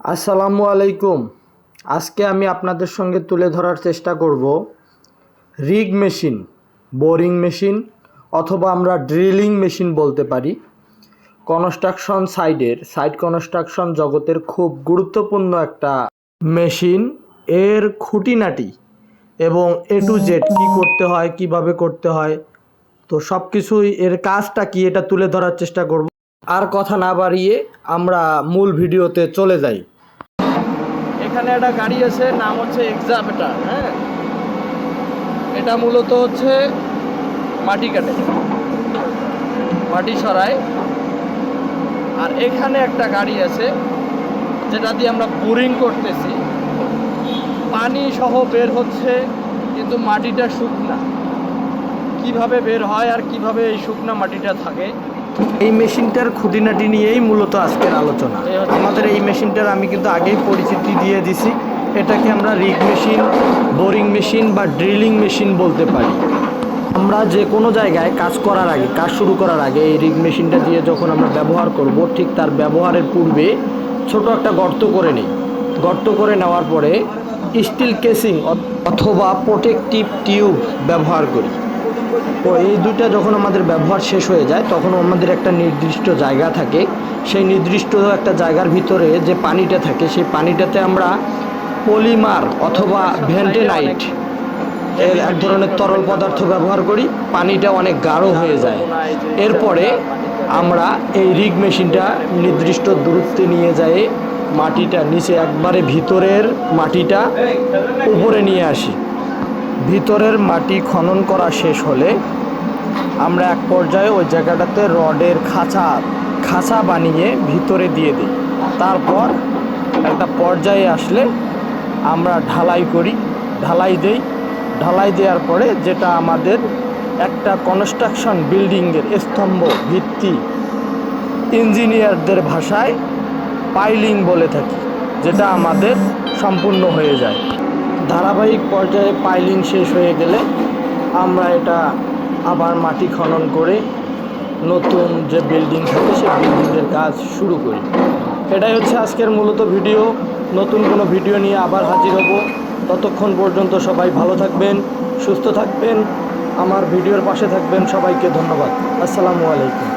আসসালামু আলাইকুম। আজকে আমি আপনাদের সঙ্গে তুলে ধরার চেষ্টা করব রিগ মেশিন, বোরিং মেশিন অথবা আমরা ড্রিলিং মেশিন বলতে পারি। কনস্ট্রাকশন সাইডের, সাইড কনস্ট্রাকশন জগতের খুব গুরুত্বপূর্ণ একটা মেশিন। এর খুঁটিনাটি এবং এ টু জেড কী করতে হয়, কীভাবে করতে হয়, তো সব কিছুই এর কাজটা কি, এটা তুলে ধরার চেষ্টা করব। আর কথা না বাড়িয়ে আমরা মূল ভিডিওতে চলে যাই। এখানে একটা গাড়ি আছে, নাম হচ্ছে এক্সাভেটার হ্যাঁ? এটা মূলত হচ্ছে মাটি কাটে, মাটি সরায়। আর এখানে একটা গাড়ি আছে, যেটা দিয়ে আমরা বোরিং করতেছি। পানি সহ বের হচ্ছে, কিন্তু মাটিটা শুকনা। কীভাবে বের হয় আর কীভাবে এই শুকনা মাটিটা থাকে এই মেশিনটার খুঁটিনাটি নিয়েই মূলত আজকের আলোচনা। আমাদের এই মেশিনটার আমি কিন্তু আগেই পরিচিতি দিয়ে দিছি। এটাকে আমরা রিগ মেশিন, বোরিং মেশিন বা ড্রিলিং মেশিন বলতে পারি। আমরা যে কোনো জায়গায় কাজ করার আগে, কাজ শুরু করার আগে এই রিগ মেশিনটা দিয়ে যখন আমরা ব্যবহার করব, ঠিক তার ব্যবহারের পূর্বে ছোট একটা গর্ত করে নিই। গর্ত করে নেওয়ার পরে স্টিল কেসিং অথবা প্রোটেকটিভ টিউব ব্যবহার করি। তো এই দুইটা যখন আমাদের ব্যবহার শেষ হয়ে যায়, তখন আমাদের একটা নির্দিষ্ট জায়গা থাকে। সেই নির্দিষ্ট একটা জায়গার ভিতরে যে পানিটা থাকে, সেই পানিটাতে আমরা পলিমার অথবা ভেন্টেনাইট এর এক ধরনের তরল পদার্থ ব্যবহার করি। পানিটা অনেক গাঢ় হয়ে যায়। এরপরে আমরা এই রিগ মেশিনটা নির্দিষ্ট দূরত্বে নিয়ে যাই মাটিটা, নিচে একবারে ভিতরের মাটিটা উপরে নিয়ে আসি। ভিতরের মাটি খনন করা শেষ হলে আমরা এক পর্যায়ে ওই জায়গাটাতে রডের খাঁচা খাঁচা বানিয়ে ভিতরে দিয়ে দিই। তারপর একটা পর্যায়ে আসলে আমরা ঢালাই করি, ঢালাই দেই। ঢালাই দেওয়ার পরে যেটা আমাদের একটা কনস্ট্রাকশন বিল্ডিংয়ের স্তম্ভ ভিত্তি ইঞ্জিনিয়ারদের ভাষায় পাইলিং বলে থাকি, যেটা আমাদের সম্পূর্ণ হয়ে যায়। ধারাবাহিক পর্যায়ে পাইলিং শেষ হয়ে গেলে আমরা এটা আবার মাটি খনন করে নতুন যে বিল্ডিং থাকে সেই বিল্ডিংয়ের কাজ শুরু করি। এটাই হচ্ছে আজকের মূলত ভিডিও। নতুন কোনো ভিডিও নিয়ে আবার হাজির হব। ততক্ষণ পর্যন্ত সবাই ভালো থাকবেন, সুস্থ থাকবেন। আমার ভিডিওর পাশে থাকবেন সবাইকে ধন্যবাদ। আসসালামু আলাইকুম।